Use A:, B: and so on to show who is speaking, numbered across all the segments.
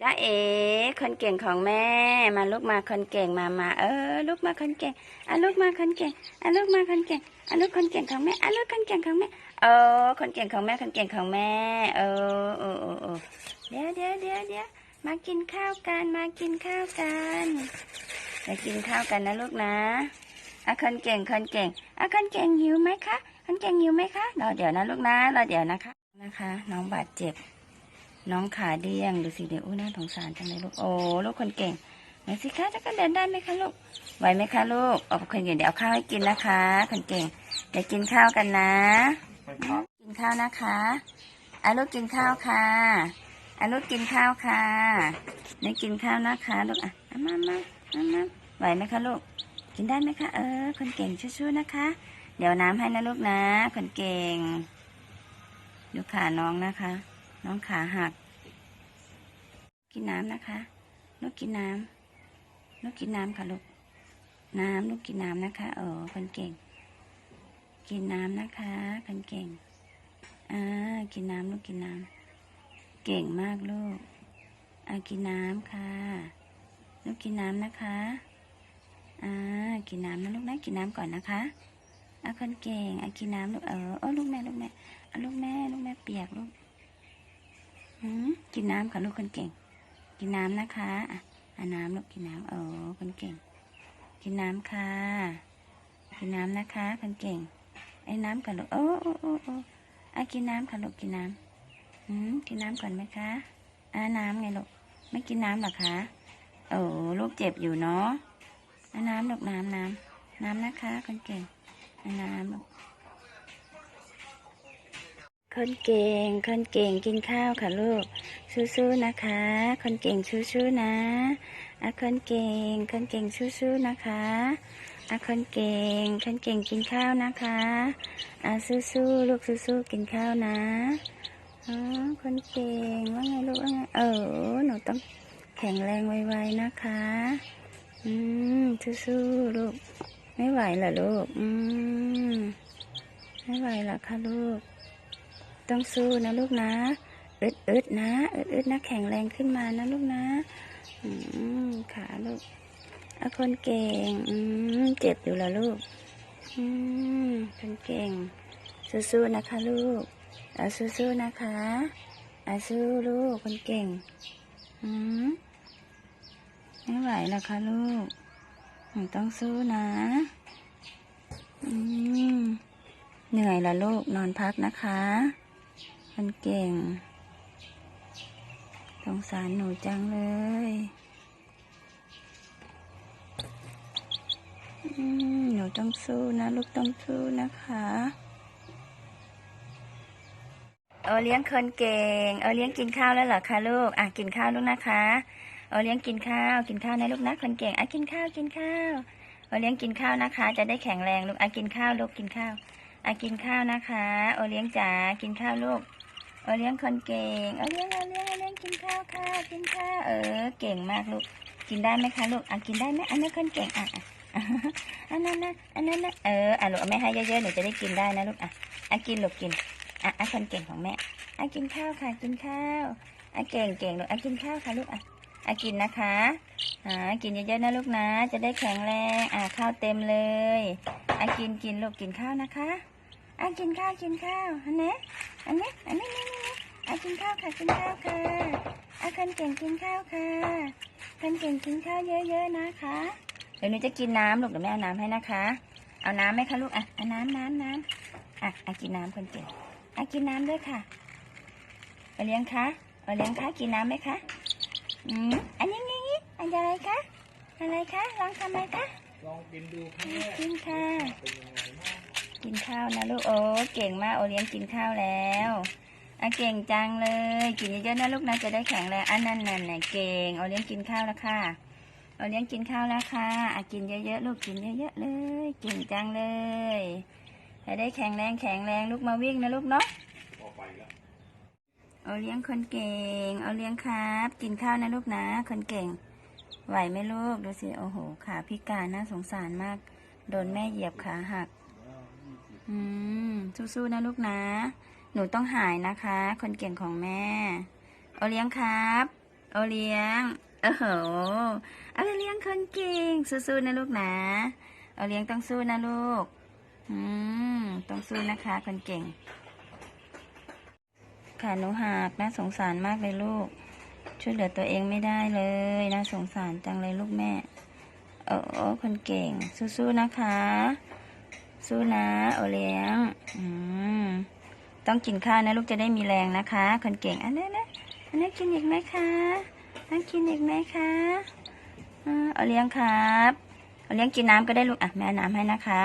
A: จ้าเอ๋คนเก่งของแม่ มาลูกมาคนเก่งมามาเออลูกมาคนเก่งอะลูกมาคนเก่งอะลูกมาคนเก่งอะลูกคนเก่งของแม่อะลูกคนเก่งของแม่เออคนเก่งของแม่คนเก่งของแม่ เออเออเออเดี๋ยวเดี๋ยวเดี๋ยวเดี๋ยวมากินข้าวกันมากินข้าวกันมากินข้าวกันนะลูกนะอะคนเก่งคนเก่งอะคนเก่งหิวไหมคะคนเก่งหิวไหมคะรอเดี๋ยวนะลูกนะรอเดี๋ยวนะคะนะคะ น้องบาดเจ็บ น้องขาเดียงดูสิเดี๋ยวอู้น่าสงสารจังเลยลูกโอ้ลูกคนเก่งไหนสิคะจะก็เดินได้ไหมคะลูกไหวไหมคะลูกเอาคนเก่งเดี๋ยวเอาข้าวให้กินนะคะ คนเก่งเดี๋ยวกินข้าวกันนะ กินข้าวนะคะอาลูกกินข้าวค่ะอาลูกกินข้าวค่ะนี่กินข้าวนะคะลูกอะอะมามามามาไหวไหมคะลูก กินได้ไหมคะเออ คนเก่งชู้ๆนะคะ เดี๋ยวน้ำให้นะลูกนะ คนเก่งดูขาน้องนะคะ น้องขาหัก กินน้ำนะคะ ลูกกินน้ำลูกกินน้ำค่ะลูก น้ำลูกกินน้ำนะคะ เออคนเก่ง กินน้ำนะคะคนเก่ง อ่า กินน้ำลูกกินน้ำ เก่งมากลูก อ่ากินน้ำค่ะ ลูกกินน้ำนะคะ อ่า กินน้ำนะลูกนะ กินน้ำก่อนนะคะอะคนเก่งอะกินน้ำลูกเออเออลูกแม่ลูกแม่อะลูกแม่ ลูกแม่เปียกลูก กินน้ำค่ะลูกคนเก่ง กินน้ำนะคะอะอะน้ำลูกกินน้ำเออคนเก่ง กินน้ำค่ะ กินน้ำนะคะคนเก่ง ไอ้น้ำค่ะลูกโอ้โอ้โอ้โอ้อะกินน้ำค่ะลูกกินน้ำหืมกินน้ำก่อนไหมคะอะน้ำไงลูกไม่กินน้ำหรอคะโอ้ลูกเจ็บอยู่เนาะอะน้ำลูกน้ำน้ำน้ำนะคะคนเก่งอะน้ำลูก คนเก่ง คนเก่งกินข้าวค่ะลูก สู้ๆนะคะ คนเก่งสู้ๆนะอะคนเก่ง คนเก่งสู้ๆนะคะอะคนเก่ง คนเก่งกินข้าวนะคะอะสู้ๆลูกสู้ๆกินข้าวนะอ๋อคนเก่งว่าไงลูกว่าไงเออหนูต้องแข็งแรงไวๆนะคะ อืมสู้ๆลูก ไม่ไหวเหรอลูก อืมไม่ไหวเหรอคะลูก ต้องสู้นะลูกนะอึดอึดๆนะอึดอึดๆนะแข็งแรงขึ้นมานะลูกนะอืมขาลูกเอาคนเก่งอืมเจ็บอยู่แล้วลูกอืมคนเก่ง สู้ๆนะคะ ลูกเอาสู้ๆนะคะอาสู้ลูกคนเก่งอืมไม่ไหวแล้วคะลูกต้องสู้นะอืมเหนื่อยละลูกนอนพักนะคะ มันเก่ง สงสารหนูจังเลยหนูต้องสู้นะลูกต้องสู้นะคะโอเลี้ยงคนเก่งโอเลี้ยงกินข้าวแล้วเหรอคะลูก อะกินข้าวลูกนะคะโอเลี้ยงกินข้าว กินข้าวนะลูกนะคนเก่ง อะกินข้าวกินข้าวโอเลี้ยงกินข้าวนะคะ จะได้แข็งแรงลูก อะกินข้าวลูกกินข้าว อะกินข้าวนะคะโอเลี้ยงจ๋ากินข้าวลูก โอเลี้ยงคนเก่งโอเลี้ยงโอเลี้ยงโอเลี้ยงกินข้าวค่ะกินข้าวเออ เก่งมากลูก กินได้ไหมคะลูก อะกินได้ไหมอันนั้นคนเก่งอะอันนั้นนะอันนั้นนะเอออะลูกแม่ให้เยอะๆหนูจะได้กินได้นะลูกอะอะกินลูกกินอะอะคนเก่งของแม่อะกินข้าวค่ะกินข้าวอะเก่งเก่งลูกอะกินข้าวค่ะลูกอะอะกินนะคะอ่ากินเยอะๆนะลูกนะ จะได้แข็งแรงอะข้าวเต็มเลยอะกินกินลูกกินข้าวนะคะอะกินข้าวกินข้าวอันนี้อันนี้อันนี้ อะกินข้าวค่ะกินข้าวค่ะอะคนเก่งกินข้าวค่ะคนเก่งกินข้าวเยอะๆนะคะ เดี๋ยวหนูจะกินน้ำลูกเดี๋ยวแม่เอาน้ำให้นะคะ เอาน้ำไหมคะลูกอะเอาน้ำน้ำน้ำอะอะกินน้ำคนเก่งอะกินน้ำด้วยค่ะเอาเลี้ยงคะเอาเลี้ยงคะกินน้ำไหมคะอืมอันนี้นี่อันอะไรคะอะไรคะลองทำไหมคะ
B: ลองกินดูครั้งแรก
A: กินค่ะ
B: เป็นยังไงบ้าง
A: กินข้าวนะลูกโอ้เก่งมากโอเลี้ยงกินข้าวแล้ว อะเก่งจังเลย กินเยอะๆนะลูกนะจะได้แข็งแรงอันนั้นนั่นน่ะเก่งโอเลี้ยงกินข้าวแล้วค่ะโอเลี้ยงกินข้าวแล้วค่ะอะกินเยอะๆลูกกินเยอะๆเลยเก่งจังเลยจะได้แข็งแรงแข็งแรงลูกมาวิ่งนะลูกเนาะ
B: ออกไปแล้ว
A: โอเลี้ยงคนเก่งโอเลี้ยงครับ กินข้าวนะลูกนะ คนเก่ง ไหวไหมลูก ดูสิ โอ้โห ขาพิการน่าสงสารมาก โดนแม่เหยียบขาหัก อืม สู้ๆนะลูกนะ หนูต้องหายนะคะ คนเก่งของแม่ โอเลี้ยงครับ โอเลี้ยง โอ้โหเอเลี้ยงคนเก่ง สู้ๆนะลูกนะเอเลี้ยงต้องสู้นะลูก อืม ต้องสู้นะคะ คนเก่ง ขาหนูหักน่าสงสารมากเลยลูก ช่วยเหลือตัวเองไม่ได้เลยน่าสงสารจังเลยลูกแม่โอ้คนเก่ง สู้ๆนะคะ สู้นะ โอเลี้ยง อืม ต้องกินข้าวนะลูกจะได้มีแรงนะคะ คนเก่งอันนี้นะอันนี้กินอีกไหมคะอันกินอีกไหมคะอ่าโอเลี้ยงครับโอาเลี้ยงกินน้ำก็ได้ลูกอะแม่น้ำให้นะคะ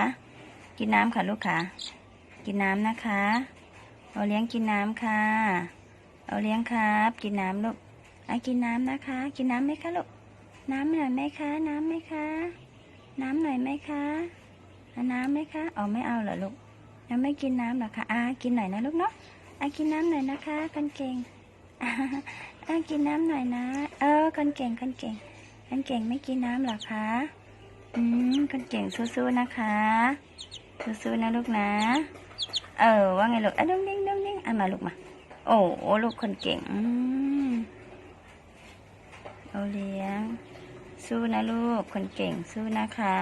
A: กินน้ำค่ะลูกค่ะ กินน้ำนะคะโอาเลี้ยงกินน้ำค่ะโอาเลี้ยงครับ กินน้ำลูกอะกินน้ำนะคะ กินน้ำไหมคะลูกน้ำหน่อยไหมคะ น้ำไหมคะ น้ำหน่อยไหมคะอาน้ำไหมคะ อ๋อไม่เอาเหรอลูก ยังไม่กินน้ำหรอคะอากินหน่อยนะลูกเนาะอะกินน้ำหน่อยนะคะคนเก่งอากินน้ำหน่อยนะ เออคนเก่งคนเก่งคนเก่งไม่กินน้ำหรอคะอืมคนเก่งสู้ๆนะคะ สู้ๆนะลูกนะ เออว่าไงลูกอะดุ้งดิ้งดุ้งดิ้งอะมาลูกมา โอ้ลูกคนเก่งอืมเอาเลี้ยง สู้นะลูกคนเก่งสู้นะคะ